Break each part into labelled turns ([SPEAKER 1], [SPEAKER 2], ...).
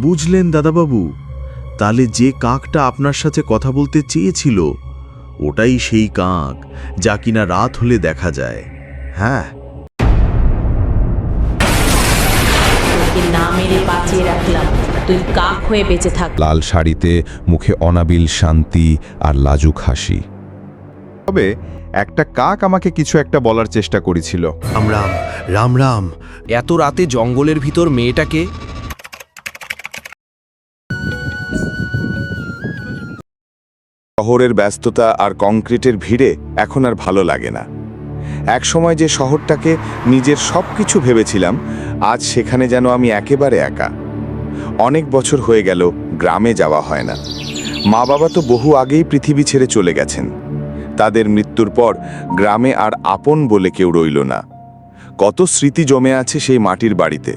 [SPEAKER 1] বুঝলেন দাদাবাবু তাহলে যে কাকটা আপনার সাথে কথা বলতে চেয়েছিল ওটাই সেই কাক যা কিনা রাত হলে দেখা যায়। হ্যাঁ।
[SPEAKER 2] তোকে না মেরে বাঁচিয়ে রাখলাম। তুই কাক হয়ে বেঁচে থাক।
[SPEAKER 3] লাল শাড়িতে মুখে অনাবিল শান্তি আর লাজুক হাসি।
[SPEAKER 4] তবে একটা কাক আমাকে কিছু একটা বলার চেষ্টা করেছিল।
[SPEAKER 1] রাম রাম রাম রাম।
[SPEAKER 5] এত রাতে জঙ্গলের ভিতর মেয়েটাকে
[SPEAKER 4] শহরের ব্যস্ততা আর কংক্রিটের ভিড়ে এখন আর ভালো লাগে না। একসময় যে শহরটাকে নিজের সব কিছু ভেবেছিলাম, আজ সেখানে যেন আমি একেবারে একা। অনেক বছর হয়ে গেল, গ্রামে যাওয়া হয় না। মা বাবা তো বহু আগেই পৃথিবী ছেড়ে চলে গেছেন। তাদের মৃত্যুর পর গ্রামে আর আপন বলে কেউ রইল না। কত স্মৃতি জমে আছে সেই মাটির বাড়িতে,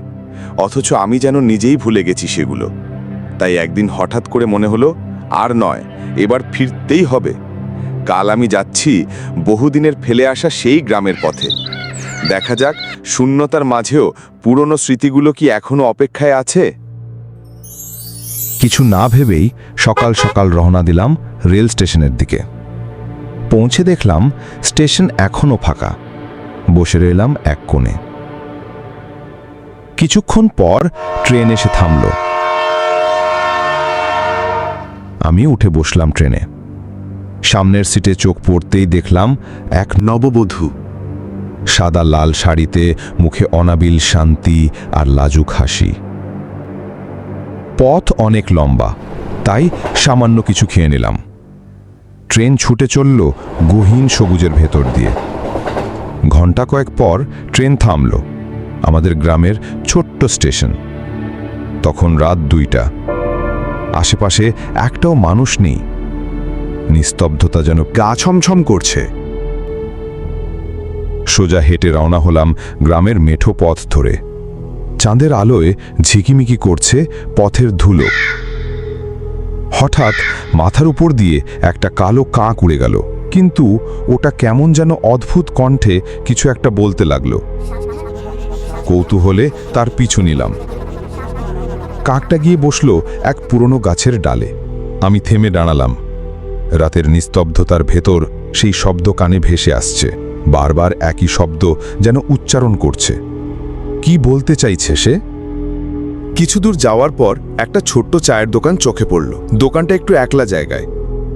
[SPEAKER 4] অথচ আমি যেন নিজেই ভুলে গেছি সেগুলো। তাই একদিন হঠাৎ করে মনে হলো আর নয়, এবার ফিরতেই হবে। কাল আমি যাচ্ছি বহুদিনের ফেলে আসা সেই গ্রামের পথে। দেখা যাক, শূন্যতার মাঝেও পুরনো স্মৃতিগুলো কি এখনও অপেক্ষায় আছে?
[SPEAKER 3] কিছু না ভেবেই সকাল সকাল রওনা দিলাম রেল স্টেশনের দিকে। পৌঁছে দেখলাম স্টেশন এখনও ফাঁকা। বসে রইলাম এক কোণে। কিছুক্ষণ পর ট্রেন এসে থামল। আমি উঠে বসলাম ট্রেনে। সামনের সিটে চোখ পড়তেই দেখলাম এক
[SPEAKER 1] নববধূ।
[SPEAKER 3] সাদা লাল শাড়িতে মুখে অনাবিল শান্তি আর লাজুক হাসি। পথ অনেক লম্বা, তাই সামান্য কিছু খেয়ে নিলাম। ট্রেন ছুটে চলল গহীন সবুজের ভেতর দিয়ে। ঘণ্টা কয়েক পর ট্রেন থামল, আমাদের গ্রামের ছোট্ট স্টেশন। তখন রাত দুইটা। আশেপাশে একটাও মানুষ নেই। নিস্তব্ধতা যেন গা ছমছম করছে। সোজা হেঁটে রওনা হলাম গ্রামের মেঠো পথ ধরে। চাঁদের আলোয় ঝিকিমিকি করছে পথের ধুলো। হঠাৎ মাথার উপর দিয়ে একটা কালো কাক উড়ে গেল। কিন্তু ওটা কেমন যেন অদ্ভুত কণ্ঠে কিছু একটা বলতে লাগল। কৌতূহলে তার পিছু নিলাম। কাকটা গিয়ে বসল এক পুরনো গাছের ডালে। আমি থেমে দাঁড়ালাম। রাতের নিস্তব্ধতার ভেতর সেই শব্দ কানে ভেসে আসছে। বারবার একই শব্দ যেন উচ্চারণ করছে। কি বলতে চাইছে সে?
[SPEAKER 6] কিছু দূর যাওয়ার পর একটা ছোট্ট চায়ের দোকান চোখে পড়ল। দোকানটা একটু একলা জায়গায়।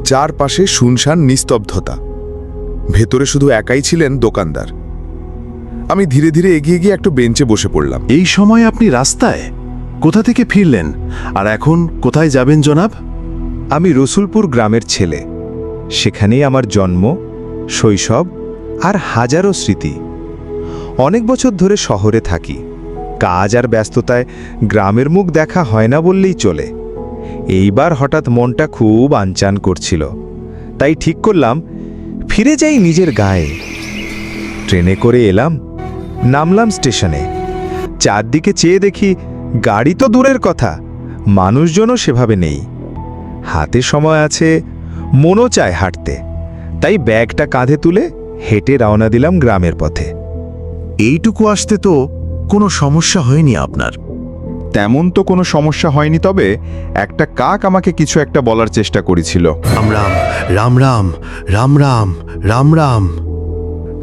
[SPEAKER 6] চারপাশে শুনশান নিস্তব্ধতা। ভেতরে শুধু একাই ছিলেন দোকানদার। আমি ধীরে ধীরে এগিয়ে গিয়ে একটু বেঞ্চে বসে পড়লাম।
[SPEAKER 1] এই সময় আপনি রাস্তায়? কোথা থেকে ফিরলেন? আর এখন কোথায় যাবেন, জনাব?
[SPEAKER 7] আমি রসুলপুর গ্রামের ছেলে। সেখানেই আমার জন্ম, শৈশব আর হাজারো স্মৃতি। অনেক বছর ধরে শহরে থাকি। কাজ আর ব্যস্ততায় গ্রামের মুখ দেখা হয় না বললেই চলে। এইবার হঠাৎ মনটা খুব আনচান করছিল। তাই ঠিক করলাম, ফিরে যাই নিজের গায়ে। ট্রেনে করে এলাম, নামলাম স্টেশনে। চারদিকে চেয়ে দেখি গাড়ি তো দূরের কথা মানুষজনও সেভাবে নেই। হাতে সময় আছে মনও চায় হাঁটতে। তাই ব্যাগটা কাঁধে তুলে হেঁটে রওনা দিলাম গ্রামের পথে।
[SPEAKER 1] এইটুকু আসতে তো কোনো সমস্যা হয়নি আপনার।
[SPEAKER 4] তেমন তো কোনো সমস্যা হয়নি তবে একটা কাক আমাকে কিছু একটা বলার চেষ্টা করেছিল।
[SPEAKER 1] রাম রাম রাম রাম রাম রাম রাম রাম।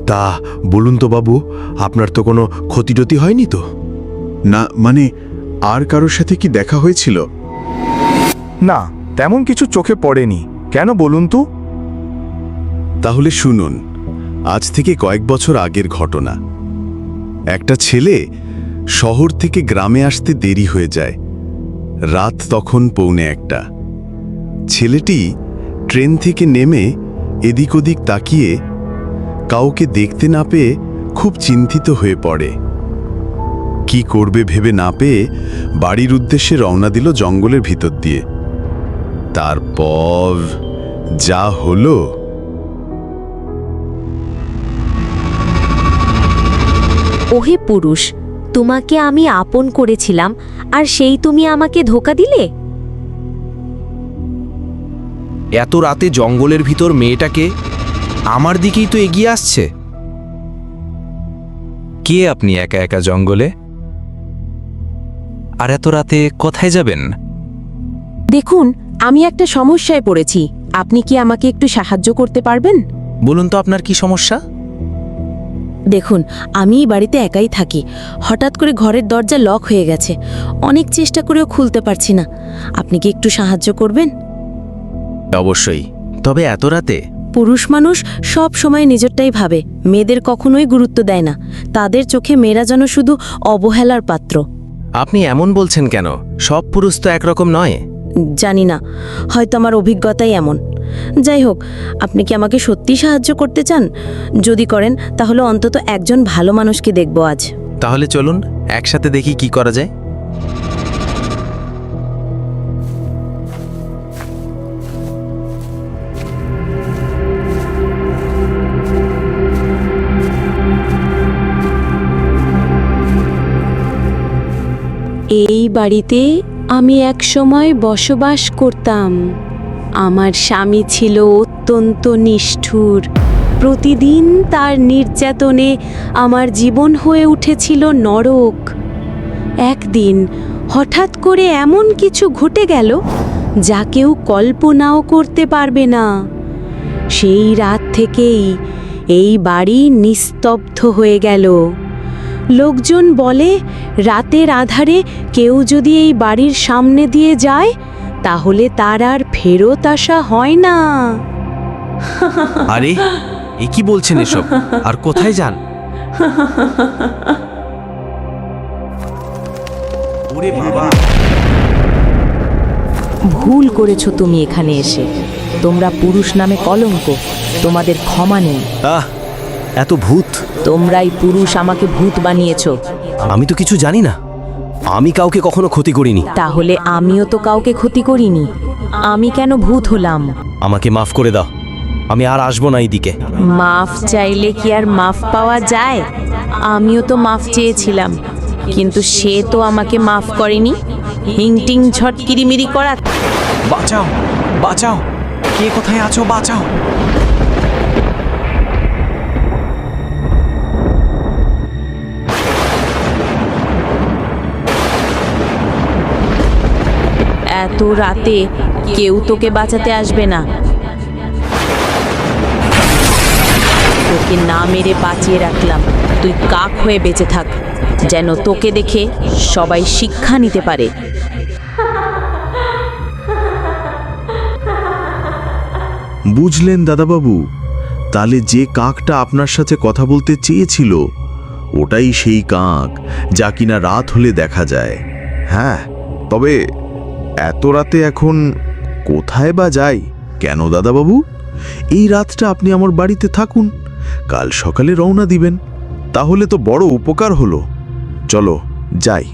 [SPEAKER 1] তা বলুন তো বাবু আপনার তো কোনো ক্ষতি টতি হয়নি তো? না মানে আর কারোর সাথে কি দেখা হয়েছিল?
[SPEAKER 7] না তেমন কিছু চোখে পড়েনি। কেন বলুন তো?
[SPEAKER 1] তাহলে শুনুন আজ থেকে কয়েক বছর আগের ঘটনা। একটা ছেলে শহর থেকে গ্রামে আসতে দেরি হয়ে যায়। রাত তখন পৌনে একটা। ছেলেটি ট্রেন থেকে নেমে এদিক ওদিক তাকিয়ে কাউকে দেখতে না পেয়ে খুব চিন্তিত হয়ে পড়ে। কি করবে ভেবে না পেয়ে বাড়ির উদ্দেশ্যে রওনা দিল জঙ্গলের ভিতর দিয়ে। তারপর যা হলো।
[SPEAKER 8] ওহে পুরুষ তোমাকে আমি আপন করেছিলাম আর সেই তুমি আমাকে ধোকা দিলে?
[SPEAKER 5] এত রাতে জঙ্গলের ভিতর মেয়েটাকে আমার দিকেই তো এগিয়ে আসছে।
[SPEAKER 9] কে আপনি একা একা জঙ্গলে? আর এত রাতে কোথায় যাবেন?
[SPEAKER 2] দেখুন আমি একটা সমস্যায় পড়েছি। আপনি কি আমাকে একটু সাহায্য করতে পারবেন?
[SPEAKER 5] বলুন তো আপনার কি সমস্যা?
[SPEAKER 2] দেখুন আমি এই বাড়িতে একাই থাকি। হঠাৎ করে ঘরের দরজা লক হয়ে গেছে। অনেক চেষ্টা করেও খুলতে পারছি না। আপনি কি একটু সাহায্য করবেন?
[SPEAKER 5] অবশ্যই। তবে এত রাতে?
[SPEAKER 2] পুরুষ মানুষ সব সময় নিজেরটাই ভাবে। মেয়েদের কখনোই গুরুত্ব দেয় না। তাদের চোখে মেয়েরা যেন শুধু অবহেলার পাত্র।
[SPEAKER 5] আপনি এমন বলছেন কেন? সব পুরুষ তো একরকম নয়।
[SPEAKER 2] জানি না। হয়তো আমার অভিজ্ঞতাই এমন। যাই হোক আপনি কি আমাকে সত্যি সাহায্য করতে চান? যদি করেন তাহলে অন্তত একজন ভালো মানুষকে দেখব আজ।
[SPEAKER 5] তাহলে চলুন একসাথে দেখি কি করা যায়।
[SPEAKER 2] এই বাড়িতে আমি এক সময় বসবাস করতাম। আমার স্বামী ছিল অত্যন্ত নিষ্ঠুর। প্রতিদিন তার নির্যাতনে আমার জীবন হয়ে উঠেছিল নরক। একদিন হঠাৎ করে এমন কিছু ঘটে গেল যা কেউ কল্পনাও করতে পারবে না। সেই রাত থেকেই এই বাড়ি নিস্তব্ধ হয়ে গেল। লোকজন বলে রাতের আধারে কেউ যদি এই বাড়ির সামনে দিয়ে যায় তাহলে তার আর ফেরত আসা হয় না।
[SPEAKER 5] আরে এ কি বলছেন এসব? আর কোথায় যান? ওরে বাবা।
[SPEAKER 2] ভুল করেছ তুমি এখানে এসে। তোমরা পুরুষ নামে কলঙ্ক তোমাদের ক্ষমা নেই।
[SPEAKER 5] আহ এত ভূত?
[SPEAKER 2] তোমরাই পুরুষ আমাকে ভূত বানিয়েছো।
[SPEAKER 5] আমি তো কিছু জানি না। আমি কাউকে কখনো ক্ষতি করিনি।
[SPEAKER 2] তাহলে আমিও তো কাউকে ক্ষতি করিনি। আমি কেন ভূত হলাম?
[SPEAKER 5] আমাকে মাফ করে দাও। আমি আর আসব না এইদিকে।
[SPEAKER 2] মাফ চাইলে কি আর মাফ পাওয়া যায়? আমিও তো মাফ চেয়েছিলাম। কিন্তু সে তো আমাকে মাফ করেনি। হিংটিং ঝট কিরিমিরি করা
[SPEAKER 9] বাঁচাও বাঁচাও। কে কোথায় আছো বাঁচাও।
[SPEAKER 2] এত রাতে কেউ তোকে বাঁচাতে আসবে না। তোকে না মেরে বাঁচিয়ে রাখলাম। তুই কাক হয়ে বেঁচে থাক, যেন তোকে দেখে সবাই শিক্ষা নিতে পারে।
[SPEAKER 1] বুঝলেন দাদাবাবু, তাহলে যে কাকটা আপনার সাথে কথা বলতে চেয়েছিল, ওটাই সেই কাক, যা কিনা রাত হলে দেখা যায়। হ্যাঁ তবে এত রাতে এখন কোথায় বা যাই? কেন দাদাবাবু? এই রাতটা আপনি আমার বাড়িতে থাকুন। কাল সকালে রওনা দিবেন। তাহলে তো বড় উপকার হলো। চলো, যাই।